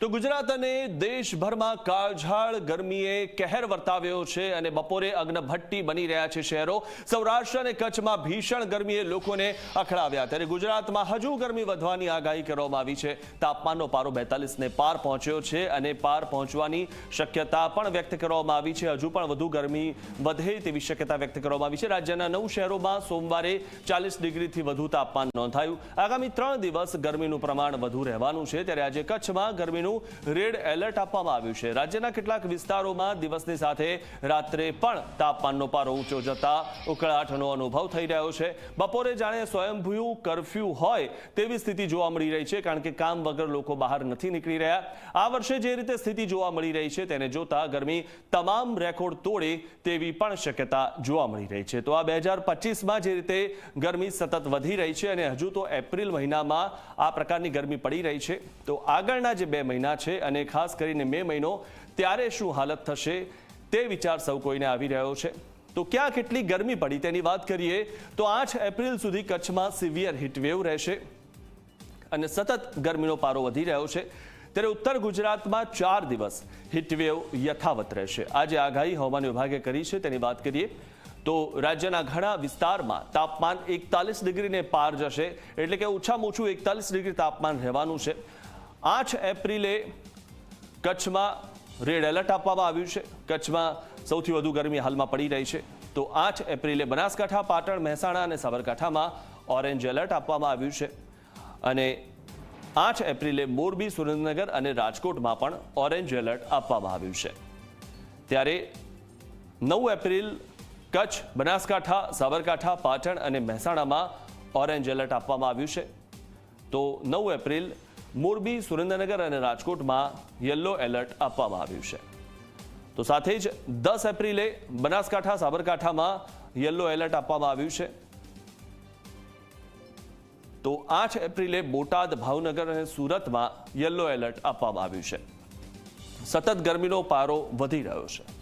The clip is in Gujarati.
તો ગુજરાત અને દેશભરમાં કાળઝાળ ગરમીએ કહેર વર્તાવ્યો છે અને બપોરે અગ્નભટ્ટી બની રહ્યા છે શહેરો. સૌરાષ્ટ્ર અને કચ્છમાં ભીષણ ગરમીએ લોકોને અખડાવ્યા. ત્યારે ગુજરાતમાં હજુ ગરમી વધવાની આગાહી કરવામાં આવી છે. તાપમાનનો પારો બેતાલીસને પાર પહોંચ્યો છે અને પાર પહોંચવાની શક્યતા પણ વ્યક્ત કરવામાં આવી છે. હજુ પણ વધુ ગરમી વધે તેવી શક્યતા વ્યક્ત કરવામાં આવી છે. રાજ્યના નવ શહેરોમાં સોમવારે ચાલીસ ડિગ્રીથી વધુ તાપમાન નોંધાયું. આગામી ત્રણ દિવસ ગરમીનું પ્રમાણ વધુ રહેવાનું છે. ત્યારે આજે કચ્છમાં ગરમીનું રેડ એલર્ટ આપવામાં આવ્યું છે. રાજ્યના કેટલાક વિસ્તારોમાં દિવસની સાથે રાત્રે પણ તાપમાનનો પારો ઊંચો જતા ઉકળાટનો અનુભવ થઈ રહ્યો છે. બપોરે જાણે સ્વયંભૂ કરફ્યુ હોય તેવી સ્થિતિ જોવા મળી રહી છે, કારણ કે કામ વગર લોકો બહાર નથી નીકળી રહ્યા. આ વર્ષે જે રીતે સ્થિતિ જોવા મળી રહી છે તેને જોતા ગરમી તમામ રેકોર્ડ તોડે તેવી પણ શક્યતા જોવા મળી રહી છે. તો આ બે હજાર પચીસમાં જે રીતે ગરમી સતત વધી રહી છે અને હજુ તો એપ્રિલ મહિનામાં આ પ્રકારની ગરમી પડી રહી છે, તો આગળના જે બે મહિના છે અને ખાસ કરીને મે મહિનો ત્યારે શું હાલત થશે તે વિચાર સૌ કોઈને આવી રહ્યો છે. તો ક્યાં કેટલી ગરમી પડી તેની વાત કરીએ તો આઠ એપ્રિલ સુધી કચ્છમાં સિવિયર હીટવેવ રહેશે અને સતત ગરમીનો પારો વધી રહ્યો છે. ત્યારે ઉત્તર ગુજરાતમાં ચાર દિવસ હીટવેવ યથાવત રહેશે. આજે આગાહી હવામાન વિભાગે કરી છે તેની વાત કરીએ તો રાજ્યના ઘણા વિસ્તારમાં તાપમાન એકતાલીસ ડિગ્રીને પાર જશે. એટલે કે ઓછામાં ઓછું એકતાલીસ ડિગ્રી તાપમાન રહેવાનું છે. આઠ એપ્રિલે કચ્છમાં રેડ એલર્ટ આપવામાં આવ્યું છે. કચ્છમાં સૌથી વધુ ગરમી હાલમાં પડી રહી છે. તો આઠ એપ્રિલે બનાસકાંઠા, પાટણ, મહેસાણા અને સાબરકાંઠામાં ઓરેન્જ એલર્ટ આપવામાં આવ્યું છે. અને આઠ એપ્રિલે મોરબી, સુરેન્દ્રનગર અને રાજકોટમાં પણ ઓરેન્જ એલર્ટ આપવામાં આવ્યું છે. ત્યારે નવ એપ્રિલ કચ્છ, બનાસકાંઠા, સાબરકાંઠા, પાટણ અને મહેસાણામાં ઓરેન્જ એલર્ટ આપવામાં આવ્યું છે. તો નવ એપ્રિલ મોરબી, સુરેન્દ્રનગર અને રાજકોટમાં યલો એલર્ટ આપવામાં આવ્યું છે. તો સાથે જ દસ એપ્રિલે બનાસકાંઠા, સાબરકાંઠામાં યલો એલર્ટ આપવામાં આવ્યું છે. તો આઠ એપ્રિલે બોટાદ, ભાવનગર અને સુરતમાં યલો એલર્ટ આપવામાં આવ્યું છે. સતત ગરમીનો પારો વધી રહ્યો છે.